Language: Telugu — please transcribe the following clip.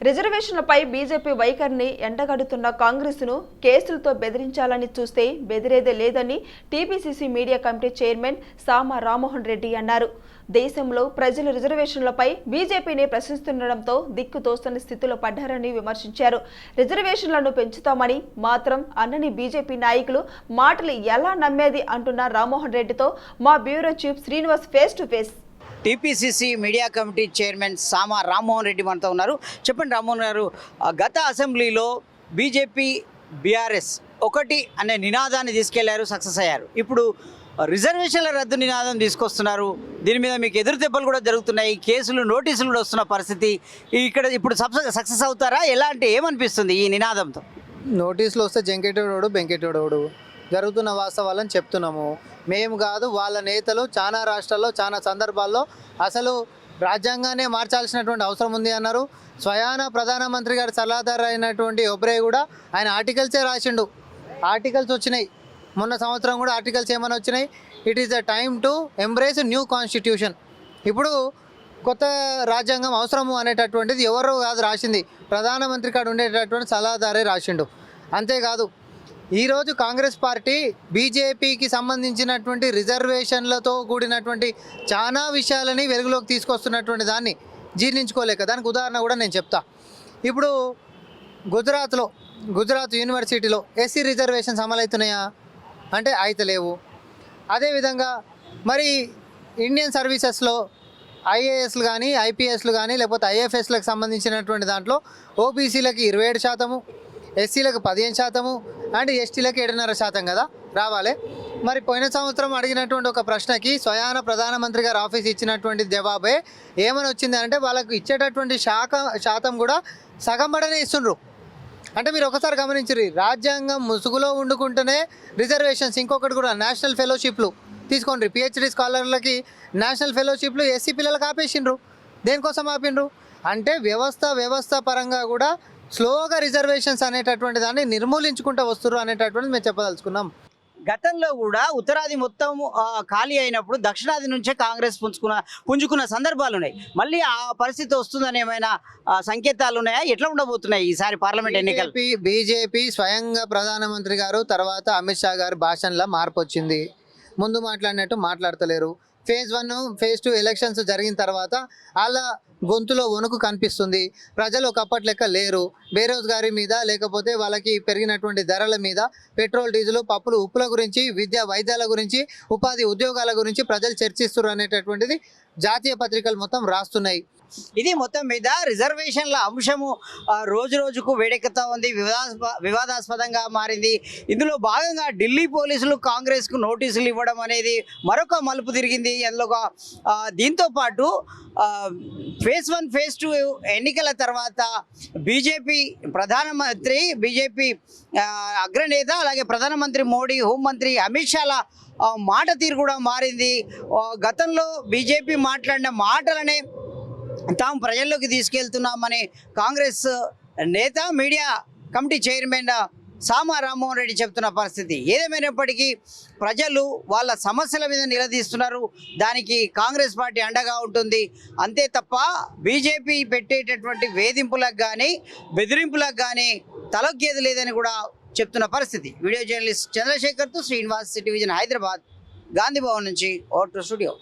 రిజర్వేషన్లపై బీజేపీ వైఖరిని ఎండగడుతున్న కాంగ్రెస్ను కేసులతో బెదిరించాలని చూస్తే బెదిరేదే లేదని TPCC media committee chairman Sama Rammohan Reddy అన్నారు. దేశంలో ప్రజలు రిజర్వేషన్లపై బీజేపీని ప్రశ్నిస్తుండటంతో దిక్కు స్థితిలో పడ్డారని విమర్శించారు. రిజర్వేషన్లను పెంచుతామని మాత్రం అన్నని బీజేపీ నాయకులు మాటలు ఎలా నమ్మేది అంటున్న రామ్మోహన్ రెడ్డితో మా bureau chief Srinivas face to face. TPCC media committee chairman Sama Rammohan Reddy మనతో ఉన్నారు. చెప్పండి రామ్మోహన్ గారు ఆ, గత అసెంబ్లీలో బీజేపీ బీఆర్ఎస్ ఒకటి అనే నినాదాన్ని తీసుకెళ్ళారు సక్సెస్ అయ్యారు. ఇప్పుడు రిజర్వేషన్ల రద్దు నినాదం తీసుకొస్తున్నారు. దీని మీద మీకు ఎదురు దెబ్బలు కూడా జరుగుతున్నాయి. కేసులు నోటీసులు కూడా వస్తున్న పరిస్థితి. ఇక్కడ ఇప్పుడు సక్సెస్ అవుతారా? ఎలా అంటే ఏమనిపిస్తుంది ఈ నినాదంతో? నోటీసులు వస్తే జంకెటోడు బెంకెటోడు జరుగుతున్న వాస్తవాలను చెప్తున్నాము. మేము కాదు వాళ్ళ నేతలు చాలా రాష్ట్రాల్లో చాలా సందర్భాల్లో అసలు రాజ్యాంగాన్ని మార్చాల్సినటువంటి అవసరం ఉంది అన్నారు. స్వయాన ప్రధానమంత్రి గారి సలహాదారు అయినటువంటి ఒబ్రే కూడా ఆయన ఆర్టికల్సే రాసిండు. ఆర్టికల్స్ వచ్చినాయి. మొన్న సంవత్సరం కూడా ఆర్టికల్స్ ఏమైనా వచ్చినాయి? It is the time to embrace new constitution ఇప్పుడు కొత్త రాజ్యాంగం అవసరము అనేటటువంటిది ఎవరో కాదు రాసింది. ప్రధానమంత్రి కాడ ఉండేటటువంటి సలహాదారే రాసిండు. అంతేకాదు ఈరోజు కాంగ్రెస్ పార్టీ బీజేపీకి సంబంధించినటువంటి రిజర్వేషన్లతో కూడినటువంటి చాలా విషయాలని వెలుగులోకి తీసుకొస్తున్నటువంటి దాన్ని జీర్ణించుకోలేక దానికి ఉదాహరణ కూడా నేను చెప్తా. ఇప్పుడు గుజరాత్లో గుజరాత్ యూనివర్సిటీలో ఎస్సీ రిజర్వేషన్స్ అమలవుతున్నాయా? అంటే అయితలేవు. అదేవిధంగా మరి ఇండియన్ సర్వీసెస్లో ఐఏఎస్లు కానీ ఐపీఎస్లు కానీ లేకపోతే ఐఎఫ్ఎస్లకు సంబంధించినటువంటి దాంట్లో ఓబీసీలకి ఇరవై ఏడు శాతము ఎస్సీలకు పదిహేను శాతము అండ్ ఎస్టీలకు ఏడున్నర శాతం కదా? రావాలి. మరి పోయిన సంవత్సరం అడిగినటువంటి ఒక ప్రశ్నకి స్వయాన ప్రధానమంత్రి గారు ఆఫీస్ ఇచ్చినటువంటి జవాబే ఏమని వచ్చింది అంటే వాళ్ళకు ఇచ్చేటటువంటి శాఖ శాతం కూడా సగం బడనే ఇస్తుండ్రు. అంటే మీరు ఒకసారి గమనించరు రాజ్యాంగం ముసుగులో వండుకుంటేనే రిజర్వేషన్స్ ఇంకొకటి కూడా నేషనల్ ఫెలోషిప్లు తీసుకోండి. పిహెచ్డి స్కాలర్లకి నేషనల్ ఫెలోషిప్లు ఎస్సీ పిల్లలకు ఆపేసిండ్రు. దేనికోసం ఆపిండ్రు? అంటే వ్యవస్థ వ్యవస్థ పరంగా కూడా స్లోగా రిజర్వేషన్స్ అనేటటువంటి దాన్ని నిర్మూలించుకుంటూ వస్తున్నారు అనేటటువంటిది మేము చెప్పదలుచుకున్నాం. గతంలో కూడా ఉత్తరాది మొత్తం ఖాళీ అయినప్పుడు దక్షిణాది నుంచే కాంగ్రెస్ పుంజుకున్న పుంజుకున్న సందర్భాలు ఉన్నాయి. మళ్ళీ ఆ పరిస్థితి వస్తుందని ఏమైనా సంకేతాలు ఉన్నాయా? ఎట్లా ఉండబోతున్నాయి ఈసారి పార్లమెంట్ ఎన్నికలు? బీజేపీ బీజేపీ స్వయంగా ప్రధానమంత్రి గారు తర్వాత అమిత్ షా గారు భాషణలో మార్పు వచ్చింది. ముందు మాట్లాడినట్టు మాట్లాడతలేరు. Phase one phase two elections జరిగిన తర్వాత వాళ్ళ గొంతులో వణుకు కనిపిస్తుంది. ప్రజలు ఒకప్పటి లెక్క లేరు. బేరోజ్గారీ మీద లేకపోతే వాళ్ళకి పెరిగినటువంటి ధరల మీద పెట్రోల్ డీజిల్ పప్పులు ఉప్పుల గురించి విద్యా వైద్యాల గురించి ఉపాధి ఉద్యోగాల గురించి ప్రజలు చర్చిస్తున్నారు అనేటటువంటిది జాతీయ పత్రికలు మొత్తం రాస్తున్నాయి. ఇది మొత్తం మీద రిజర్వేషన్ల అంశము రోజు రోజుకు వేడెక్కుతా ఉంది. వివాదాస్ప వివాదాస్పదంగా మారింది. ఇందులో భాగంగా ఢిల్లీ పోలీసులు కాంగ్రెస్కు నోటీసులు ఇవ్వడం అనేది మరొక మలుపు తిరిగింది. అందులో దీంతో పాటు face phase one phase two ఎన్నికల తర్వాత బీజేపీ ప్రధానమంత్రి బీజేపీ అగ్రనేత అలాగే ప్రధానమంత్రి మోడీ హోంమంత్రి అమిత్ షాల మాట తీరు కూడా మారింది. గతంలో బీజేపీ మాట్లాడిన మాటలనే తాము ప్రజల్లోకి తీసుకెళ్తున్నామని కాంగ్రెస్ నేత media committee chairman Sama Rammohan Reddy చెప్తున్న పరిస్థితి. ఏదేమైనప్పటికీ ప్రజలు వాళ్ళ సమస్యల మీద నిలదీస్తున్నారు. దానికి కాంగ్రెస్ పార్టీ అండగా ఉంటుంది. అంతే తప్ప బీజేపీ పెట్టేటటువంటి వేధింపులకు కానీ బెదిరింపులకు కానీ తలొగ్గేది లేదని కూడా చెప్తున్న పరిస్థితి. వీడియో జర్నలిస్ట్ చంద్రశేఖర్తో శ్రీనివాస్ సిటీ విజన్ హైదరాబాద్ గాంధీభవన్ నుంచి ఓటు స్టూడియో.